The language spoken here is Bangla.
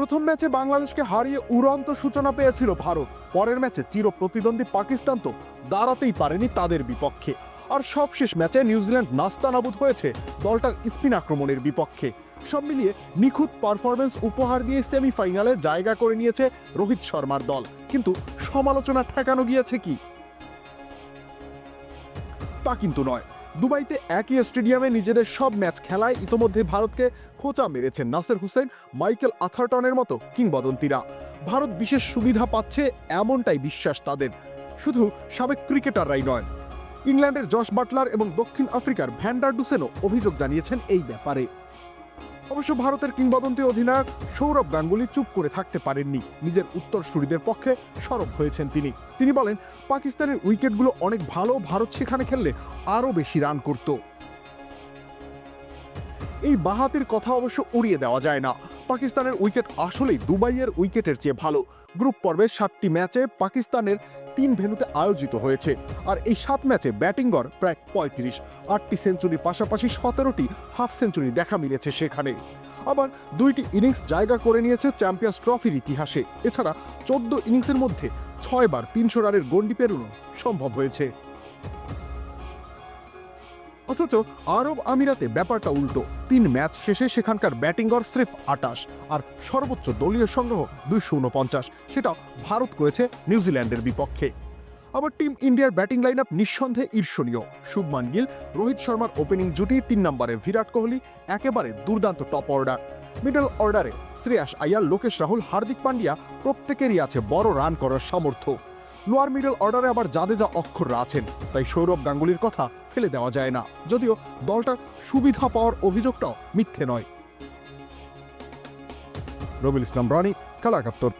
প্রথম ম্যাচে বাংলাদেশকে হারিয়ে উড়ন্ত সূচনা পেয়েছিল ভারত। পরের ম্যাচে চির প্রতিদ্বন্দ্বী পাকিস্তান তো দাঁড়াতেই পারেনি তাদের বিপক্ষে। আর সবশেষ ম্যাচে নিউজিল্যান্ড নাস্তানাবুদ হয়েছে দলটার স্পিন আক্রমণের বিপক্ষে। সব মিলিয়ে নিখুঁত পারফরমেন্স উপহার দিয়ে সেমিফাইনালে জায়গা করে নিয়েছে রোহিত শর্মার দল। কিন্তু সমালোচনা ঠেকানো গিয়েছে কি? তা কিন্তু নয়। দুবাইতে একই স্টেডিয়ামে নিজেদের সব ম্যাচ খেলায় ইতোমধ্যে ভারতকে খোঁচা মেরেছেন নাসের হুসেন, মাইকেল আথারটনের মতো কিংবদন্তিরা। ভারত বিশেষ সুবিধা পাচ্ছে এমনটাই বিশ্বাস তাদের। শুধু সাবেক ক্রিকেটাররাই নয়, ইংল্যান্ডের জশ বাটলার এবং দক্ষিণ আফ্রিকার ভ্যান্ডার ডুসেনও অভিযোগ জানিয়েছেন এই ব্যাপারে। অবশ্য ভারতের কিংবদন্তি অধিনায়ক সৌরভ গাঙ্গুলি চুপ করে থাকতে পারেননি। নিজের উত্তরসূরিদের পক্ষে সরব হয়েছেন তিনি। তিনি বলেন, পাকিস্তানের উইকেটগুলো অনেক ভালো, ভারত সেখানে খেললে আরও বেশি রান করত। এই বাহাতির কথা অবশ্য উড়িয়ে দেওয়া যায় না। পাকিস্তানের উইকেট আসলেই দুবাইয়ের উইকেটের চেয়ে ভালো। গ্রুপ পর্বে সাতটি ম্যাচে পাকিস্তানের তিন ভেন্যুতে আয়োজিত হয়েছে। আর এই সাত ম্যাচে ব্যাটিং গড় প্রায় পঁয়ত্রিশ। আটটি সেঞ্চুরির পাশাপাশি সতেরোটি হাফ সেঞ্চুরি দেখা মিলেছে সেখানে। আবার দুইটি ইনিংস জায়গা করে নিয়েছে চ্যাম্পিয়ন্স ট্রফির ইতিহাসে। এছাড়া চোদ্দ ইনিংসের মধ্যে ছয়বার তিনশো রানের গন্ডি পেরোনো সম্ভব হয়েছে। অথচ আরব আমিরাতে ব্যাপারটা উল্টো। তিন ম্যাচ শেষে সেখানকার ব্যাটিং গড় স্রেফ আটাশ আর সর্বোচ্চ দলীয় সংগ্রহ দুইশো উনপঞ্চাশ। সেটা ভারত করেছে নিউজিল্যান্ডের বিপক্ষে। আবার টিম ইন্ডিয়ার ব্যাটিং লাইন আপ নিঃসন্দেহে ঈর্ষণীয়। শুভমান গিল, রোহিত শর্মার ওপেনিং জুটি তিন নম্বরে, বিরাট কোহলি একেবারে দুর্দান্ত টপ অর্ডার মিডল অর্ডারে শ্রেয়াস আয়ার, লোকেশ রাহুল, হার্দিক পান্ডিয়া প্রত্যেকেরই আছে বড় রান করার সামর্থ্য। লোয়ার মিডল অর্ডারে আবার জাদেজা অক্ষররা আছেন তাই সৌরভ গাঙ্গুলির কথা ফেলে দেওয়া যায় না। যদিও দলটার সুবিধা পাওয়ার অভিযোগটাও মিথ্যে নয়। রবিল ইসলাম রানী খেলা একাত্তর